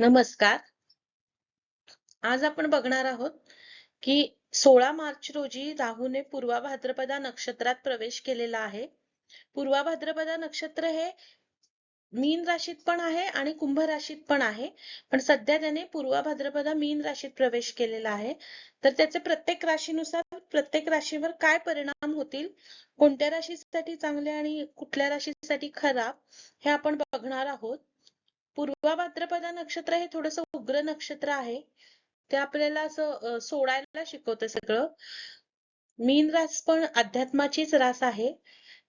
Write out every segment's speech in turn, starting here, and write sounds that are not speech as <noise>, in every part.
नमस्कार. आज आपण बघणार आहोत की सोळा मार्च रोजी राहूने पूर्वा भाद्रपदा नक्षत्रात प्रवेश केलेला आहे. पूर्वा भाद्रपदा नक्षत्र हे मीन राशीत पण आहे आणि कुंभ राशीत पण आहे. पण सध्या त्याने पूर्वा भाद्रपदा मीन राशीत प्रवेश केलेला आहे. तर त्याचे प्रत्येक राशीनुसार प्रत्येक राशीवर काय परिणाम होतील, कोणत्या राशीसाठी चांगले आणि कुठल्या राशीसाठी खराब हे आपण बघणार आहोत. पूर्वा भाद्रपदा नक्षत्र हे थोडस उग्र नक्षत्र आहे. ते आपल्याला असं सोडायला शिकवतं सगळं. मीन रास पण अध्यात्माचीच रास आहे.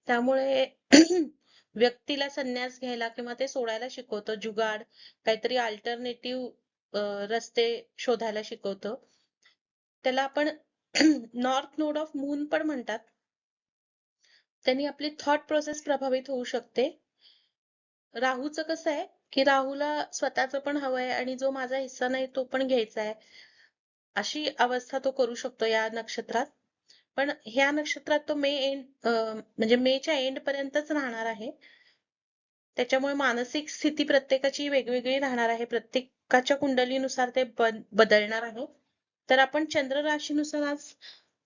त्यामुळे <clears throat> व्यक्तीला संन्यास घ्यायला किंवा ते सोडायला शिकवतं. जुगाड, काहीतरी अल्टरनेटिव्ह रस्ते शोधायला शिकवतं. त्याला आपण नॉर्थ नोड ऑफ मून पण म्हणतात. त्यांनी आपली थॉट प्रोसेस प्रभावित होऊ शकते. राहूचं कसं आहे की राहूला स्वतःच पण हवंय आणि जो माझा हिस्सा नाही तो पण घ्यायचा आहे. अशी अवस्था तो करू शकतो या नक्षत्रात. पण ह्या नक्षत्रात तो मे एंड म्हणजे मेच्या एंड पर्यंतच राहणार आहे. त्याच्यामुळे मानसिक स्थिती प्रत्येकाची वेगवेगळी राहणार आहे. प्रत्येकाच्या कुंडलीनुसार ते बदलणार आहे. तर आपण चंद्र राशीनुसार आज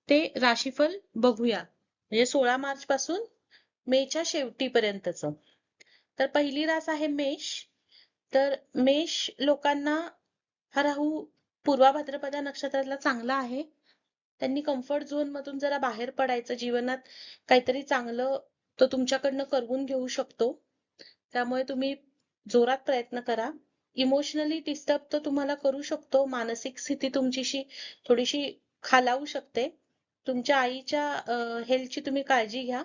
ते राशीफल बघूया. म्हणजे 16 मार्च पासून मेच्या शेवटीपर्यंतचं. तर पहिली रास आहे मेष. तर मेष लोकांना हा राहू पूर्वा भाद्रपदा नक्षत्रातला चांगला आहे. त्यांनी कम्फर्ट झोन मधून जरा बाहेर पडायचं, जीवनात काहीतरी चांगलं तो तुमच्याकडनं करवून घेऊ शकतो. त्यामुळे तुम्ही जोरात प्रयत्न करा. इमोशनली डिस्टर्ब तो तुम्हाला करू शकतो. मानसिक स्थिती तुमचीशी थोडीशी खालावू शकते. तुमच्या आईच्या हेल्थची तुम्ही काळजी घ्या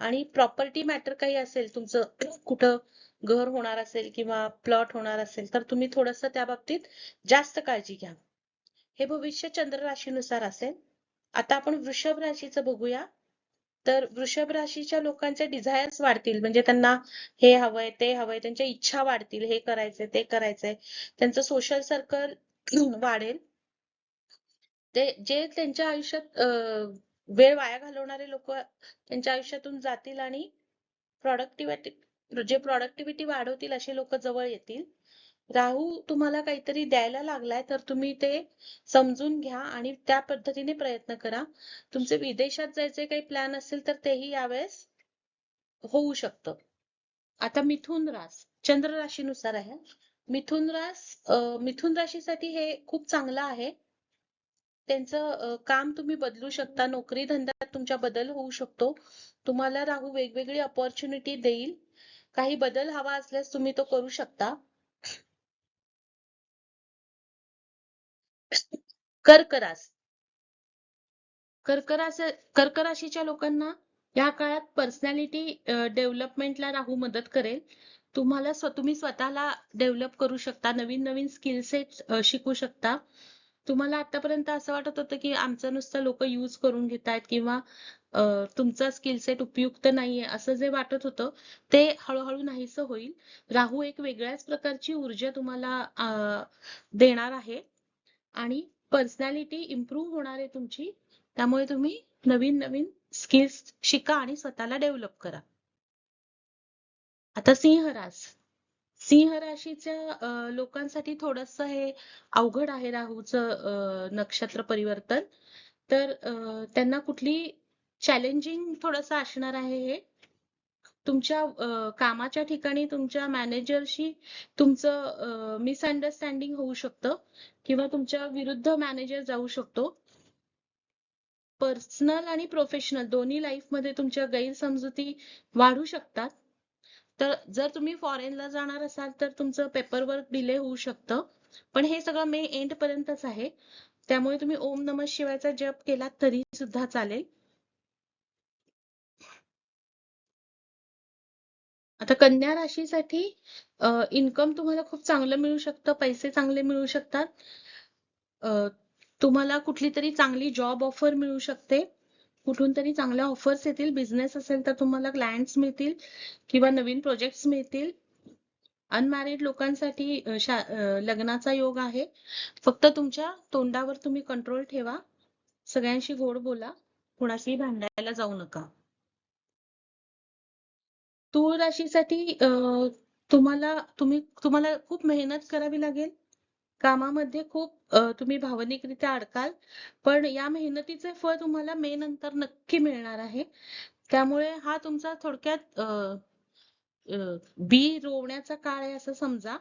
आणि प्रॉपर्टी मॅटर काही असेल तुमचं कुठं घर होणार असेल किंवा प्लॉट होणार असेल तर तुम्ही थोडंसं त्या बाबतीत जास्त काळजी घ्या. हे भविष्य चंद्र राशीनुसार असेल. आता आपण वृषभ राशीचं बघूया. तर वृषभ राशीच्या लोकांचे डिझायर्स वाढतील म्हणजे त्यांना हे हवंय, ते हवंय, त्यांच्या इच्छा वाढतील, हे करायचंय, ते करायचंय. त्यांचं सोशल सर्कल <clears throat> वाढेल. ते जे त्यांच्या आयुष्यात वेळ वाया घालवणारे लोक त्यांच्या आयुष्यातून जातील आणि प्रॉडक्टिव्हिटी जे प्रॉडक्टिव्हिटी वाढवतील असे लोक जवळ येतील. राहू तुम्हाला काहीतरी द्यायला लागलाय तर तुम्ही ते समजून घ्या आणि त्या पद्धतीने प्रयत्न करा. तुमचे विदेशात जायचे काही प्लॅन असेल तर तेही यावेळेस होऊ शकतं. आता मिथुन रास चंद्र राशीनुसार आहे. मिथुन रास मिथुन राशीसाठी हे खूप चांगलं आहे. त्यांचं काम तुम्ही बदलू शकता. नोकरी धंद्यात तुमच्या बदल होऊ शकतो. तुम्हाला राहू वेगवेगळी अपॉर्च्युनिटी देईल. काही बदल हवा असल्यास तुम्ही तो करू शकता. कर्करास कर्करास कर्कराशीच्या लोकांना या काळात पर्सनॅलिटी डेव्हलपमेंटला राहू मदत करेल. तुम्हाला तुम्ही स्वतःला डेव्हलप करू शकता. नवीन नवीन स्किल सेट शिकू शकता. तुम्हाला आतापर्यंत असं वाटत होतं की आमचं नुसतं लोक यूज करून घेतायत किंवा तुमचा स्किल सेट उपयुक्त नाहीये असं जे वाटत होतं ते हळूहळू नाहीसं होईल. राहू एक वेगळ्याच प्रकारची ऊर्जा तुम्हाला देणार आहे आणि पर्सनॅलिटी इम्प्रूव्ह होणार आहे तुमची. त्यामुळे तुम्ही नवीन नवीन स्किल्स शिका आणि स्वतःला डेव्हलप करा. आता सिंह राज सिंह राशीच्या लोकांसाठी थोडंसं हे अवघड आहे राहूचं नक्षत्र परिवर्तन. तर त्यांना कुठली चॅलेंजिंग थोडंसं असणार आहे हे. तुमच्या कामाच्या ठिकाणी तुमच्या मॅनेजरशी तुमचं मिसअंडरस्टँडिंग होऊ शकतं किंवा तुमच्या विरुद्ध मॅनेजर जाऊ शकतो. पर्सनल आणि प्रोफेशनल दोन्ही लाईफमध्ये तुमच्या गैरसमजुती वाढू शकतात. तर जर तुम्ही फॉरेनला जाणार असाल तर तुमचं पेपर वर्क डिले होऊ शकतं. पण हे सगळं मे एंड पर्यंतच आहे. त्यामुळे तुम्ही ओम नमः शिवायचा जप केला तरी सुद्धा चालेल. आता कन्या राशीसाठी इन्कम तुम्हाला खूप चांगलं मिळू शकतं. पैसे चांगले मिळू शकतात. तुम्हाला कुठली तरी चांगली जॉब ऑफर मिळू शकते. कुठून तरी चांगल्या ऑफर्स येतील. बिझनेस असेल तर तुम्हाला क्लायंट्स मिळतील किंवा नवीन प्रोजेक्ट्स मिळतील. अनमॅरिड लोकांसाठी लग्नाचा योग आहे. फक्त तुमच्या तोंडावर तुम्ही कंट्रोल ठेवा. सगळ्यांशी गोड बोला. कुणाशी भांडायला जाऊ नका. तूळ राशीसाठी तुम्हाला तुम्ही तुम्हाला खूप मेहनत करावी लागेल कामामध्ये खूप अ, तुम्ही भावनिकरित्या अडकाल पण या मेहनतीचे फळ तुम्हाला मे नंतर नक्की मिळणार आहे. त्यामुळे हा तुमचा थोडक्यात अ, अ, बी रोवण्याचा काळ आहे असं समजा.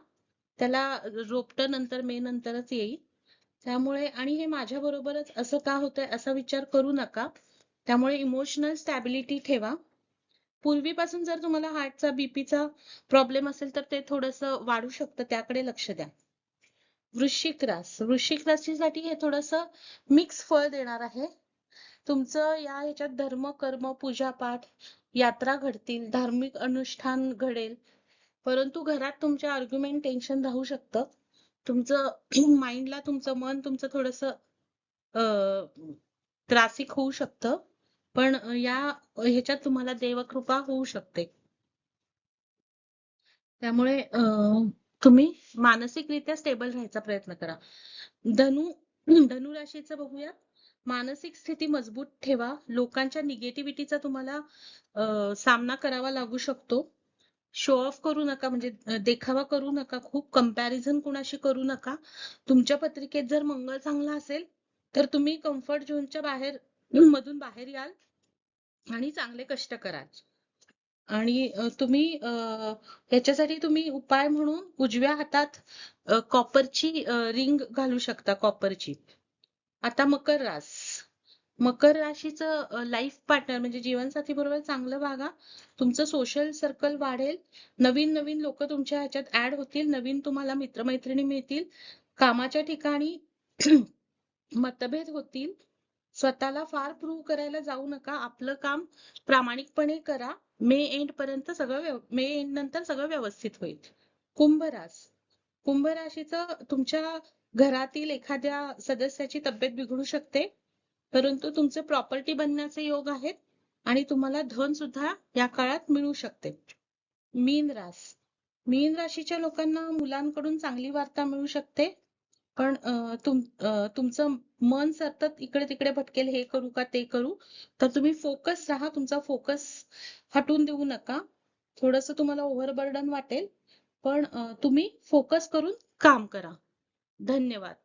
त्याला रोपटं नंतर मे नंतरच येईल. त्यामुळे आणि हे माझ्या बरोबरच असं का होतंय असा विचार करू नका. त्यामुळे इमोशनल स्टॅबिलिटी ठेवा. पूर्वीपासून जर तुम्हाला हार्टचा बीपीचा प्रॉब्लेम असेल तर ते थोडंसं वाढू शकतं त्याकडे लक्ष द्या. वृश्चिक रास. वृश्चिक राशीसाठी हे थोडस मिक्स फळ देणार आहे. तुमचं या ह्याच्यात धर्म कर्म पूजापाठ यात्रा घडतील धार्मिक अनुष्ठान घडेल. परंतु घरात तुमच्या आर्ग्युमेंट टेन्शन राहू शकतं. तुमचं <clears throat> माइंडला तुमचं मन तुमचं थोडस त्रासिक होऊ शकतं. पण या ह्याच्यात तुम्हाला देवकृपा होऊ शकते. त्यामुळे अं, तुम्ही मानसिकरित्या स्टेबल राहायचा प्रयत्न करा. धनु धनु राशीचं बघूया. मानसिक स्थिती मजबूत ठेवा. लोकांच्या निगेटिव्हिटीचा तुम्हाला सामना करावा लागू शकतो. शो ऑफ करू नका म्हणजे देखावा करू नका खूप. कंपॅरिझन कुणाशी करू नका. तुमच्या पत्रिकेत जर मंगळ चांगला असेल तर तुम्ही कम्फर्ट झोनच्या बाहेर मधून बाहेर याल आणि चांगले कष्ट कराल. आणि अ, तुम्ही अ, तुम्ही उपाय म्हणून उजव्या हातात अ, कॉपरची रिंग घालू शकता कॉपरची. आता मकर रास. मकर राशीचं लाईफ पार्टनर म्हणजे जीवनसाथी बरोबर चांगलं वागा तुमचं सोशल सर्कल वाढेल. नवीन नवीन लोक तुमच्या ह्याच्यात ऍड होतील. नवीन तुम्हाला मित्रमैत्रिणी मिळतील. कामाच्या ठिकाणी <clears throat> मतभेद होतील. स्वतःला फार प्रूव्ह करायला जाऊ नका. आपलं काम प्रामाणिकपणे करा. मे एंड पर्यंत सगळं मे एंड नंतर सगळं व्यवस्थित होईल. कुंभ रास. कुंभ राशीचं तुमच्या घरातील एखाद्या सदस्याची तब्येत बिघडू शकते. परंतु तुमचे प्रॉपर्टी बनण्याचे योग आहेत आणि तुम्हाला धन सुद्धा या काळात मिळू शकते. मीन रास. मीन राशीच्या लोकांना मुलांकडून चांगली वार्ता मिळू शकते. पण तुम तुमचं मन सतत इकडे तिकडे भटकेल हे करू का ते करू. तर तुम्ही फोकस राहा तुमचा फोकस हटवून देऊ नका. थोडस तुम्हाला ओव्हरबर्डन वाटेल. पण तुम्ही फोकस करून काम करा. धन्यवाद.